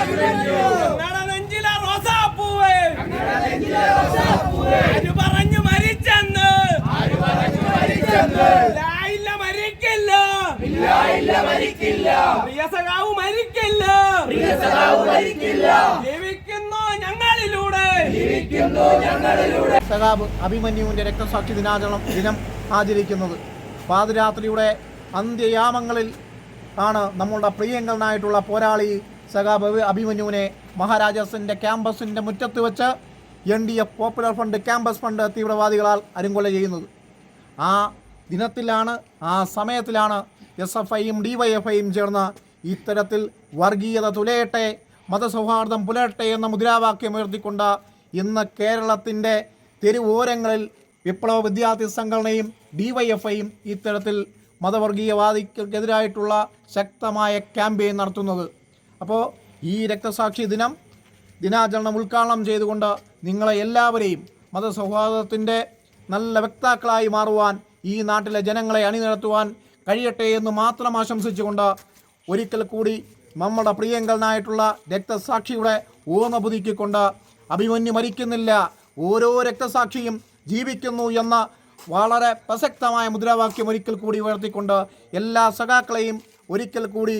അഭിമന്യു. ഞങ്ങളുടെ നെഞ്ചിലെ റോസാപ്പൂവേ. ആര് പറഞ്ഞു മരിച്ചെന്ന്. ഇല്ല, മരിക്കില്ല. പ്രിയ സഖാവ് മരിക്കില്ല. ജീവിക്കുന്ന സഖാബ് അഭിമന്യുവിന്റെ രക്തസാക്ഷി ദിനാചരണം ദിനം ആചരിക്കുന്നത്. പാതിരാത്രിയുടെ അന്ത്യയാമങ്ങളിൽ ആണ് നമ്മളുടെ പ്രിയങ്കരനായിട്ടുള്ള പോരാളി സഖാബ് അഭി- അഭിമന്യുവിനെ മഹാരാജാസിന്റെ ക്യാമ്പസിന്റെ മുറ്റത്ത് വെച്ച് N D F popular front campus front തീവ്രവാദികളാൽ അരുങ്കൊല ചെയ്യുന്നത്. ആ ദിനത്തിലാണ് ആ സമയത്തിലാണ് എസ് എഫ് ഐയും ഡി വൈ എഫ് ഐയും ചേർന്ന് ഇത്തരത്തിൽ വർഗീയത തുലയട്ടെ മതസൗഹാർദ്ദം പുലരട്ടെ എന്ന മുദ്രാവാക്യം ഉയർത്തിക്കൊണ്ട് ഇന്ന് കേരളത്തിന്റെ തെരുവോരങ്ങളിൽ വിപ്ലവ വിദ്യാർത്ഥി സംഘടനയും ഡി വൈ എഫ് ഐയും ഇത്തരത്തിൽ മതവർഗീയവാദികൾക്കെതിരായിട്ടുള്ള ശക്തമായ ക്യാമ്പയിൻ നടത്തുന്നത്. അപ്പോൾ ഈ രക്തസാക്ഷി ദിനം ദിനാചരണം ഉദ്ഘാടനം ചെയ്തുകൊണ്ട് നിങ്ങളെ എല്ലാവരെയും മതസൗഹാർദ്ദത്തിന്റെ നല്ല വ്യക്താക്കളായി മാറുവാൻ ഈ നാട്ടിലെ ജനങ്ങളെ അണിനിരത്തുവാൻ കഴിയട്ടെ എന്ന് മാത്രം ആശംസിച്ചുകൊണ്ട് ഒരിക്കൽ കൂടി നമ്മുടെ പ്രിയങ്കരനായിട്ടുള്ള രക്തസാക്ഷിയുടെ ഓർമ്മ പുതുക്കിക്കൊണ്ട് അഭിമന്യു മരിക്കുന്നില്ല. ഓരോ രക്തസാക്ഷിയും ജീവിക്കുന്നു എന്ന വളരെ പ്രസക്തമായ മുദ്രാവാക്യം ഒരിക്കൽ കൂടി ഉയർത്തിക്കൊണ്ട് എല്ലാ സഖാക്കളെയും ഒരിക്കൽ കൂടി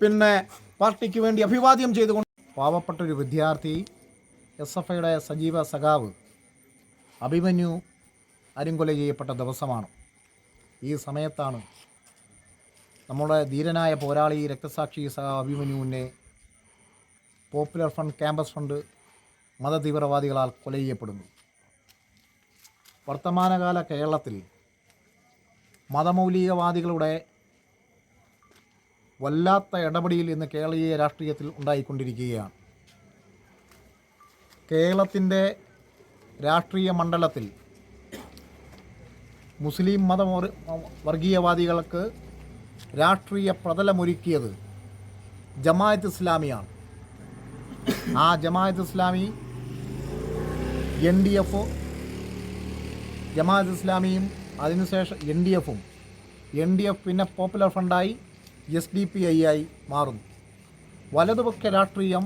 പിന്നെ പാർട്ടിക്ക് വേണ്ടി അഭിവാദ്യം ചെയ്തുകൊണ്ട് പാവപ്പെട്ടൊരു വിദ്യാർത്ഥി എസ് എഫ് ഐയുടെ സജീവ സഖാവ് അഭിമന്യു അരിങ്കൊല ചെയ്യപ്പെട്ട ദിവസമാണ്. ഈ സമയത്താണ് നമ്മുടെ ധീരനായ പോരാളി രക്തസാക്ഷി സഖാവ് അഭിമന്യുവിനെ പോപ്പുലർ ഫണ്ട് ക്യാമ്പസ് ഫണ്ട് മതതീവ്രവാദികളാൽ കൊല ചെയ്യപ്പെടുന്നു വർത്തമാനകാല കേരളത്തിൽ മതമൗലികവാദികളുടെ വല്ലാത്ത ഇടപെടിയിൽ ഇന്ന് കേരളീയ രാഷ്ട്രീയത്തിൽ ഉണ്ടായിക്കൊണ്ടിരിക്കുകയാണ്. കേരളത്തിന്റെ രാഷ്ട്രീയ മണ്ഡലത്തിൽ മുസ്ലിം മത വർഗീയവാദികൾക്ക് രാഷ്ട്രീയ പ്രതലമൊരുക്കിയത് ജമായത്ത് ഇസ്ലാമിയാണ്. ആ Jamaat Islami N D F Jamaat ഇസ്ലാമിയും അതിനുശേഷം എൻ ഡി എഫും. എൻ ഡി എഫ് പിന്നെ പോപ്പുലർ ഫണ്ടായി എസ് ഡി പി ഐ ആയി മാറുന്നു. വലതുപക്ഷ രാഷ്ട്രീയം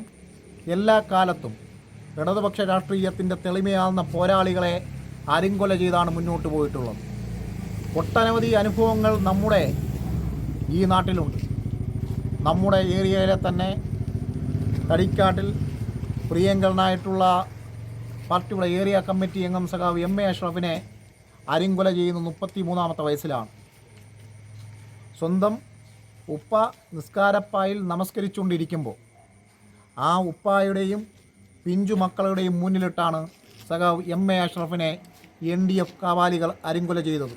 എല്ലാ കാലത്തും ഇടതുപക്ഷ രാഷ്ട്രീയത്തിന്റെ തെളിമയാകുന്ന പോരാളികളെ അരിങ്കൊല ചെയ്താണ് മുന്നോട്ട് പോയിട്ടുള്ളത്. ഒട്ടനവധി അനുഭവങ്ങൾ നമ്മുടെ ഈ നാട്ടിലുണ്ട്. നമ്മുടെ ഏരിയയിലെ തന്നെ തടിക്കാട്ടിൽ പ്രിയങ്കരനായിട്ടുള്ള പാർട്ടിയുടെ ഏരിയ കമ്മിറ്റി അംഗം സഖാവ് എം എ അഷ്റഫിനെ അരിങ്കൊല ചെയ്യുന്ന മുപ്പത്തി മൂന്നാമത്തെ വയസ്സിലാണ്. സ്വന്തം ഉപ്പ നിസ്കാരപ്പായിൽ നമസ്കരിച്ചുകൊണ്ടിരിക്കുമ്പോൾ ആ ഉപ്പായുടെയും പിഞ്ചു മക്കളുടെയും മുന്നിലിട്ടാണ് സഖാവ് എം എ അഷ്റഫിനെ എൻ ഡി എഫ് കാവാലികൾ അരിങ്കൊല ചെയ്തത്.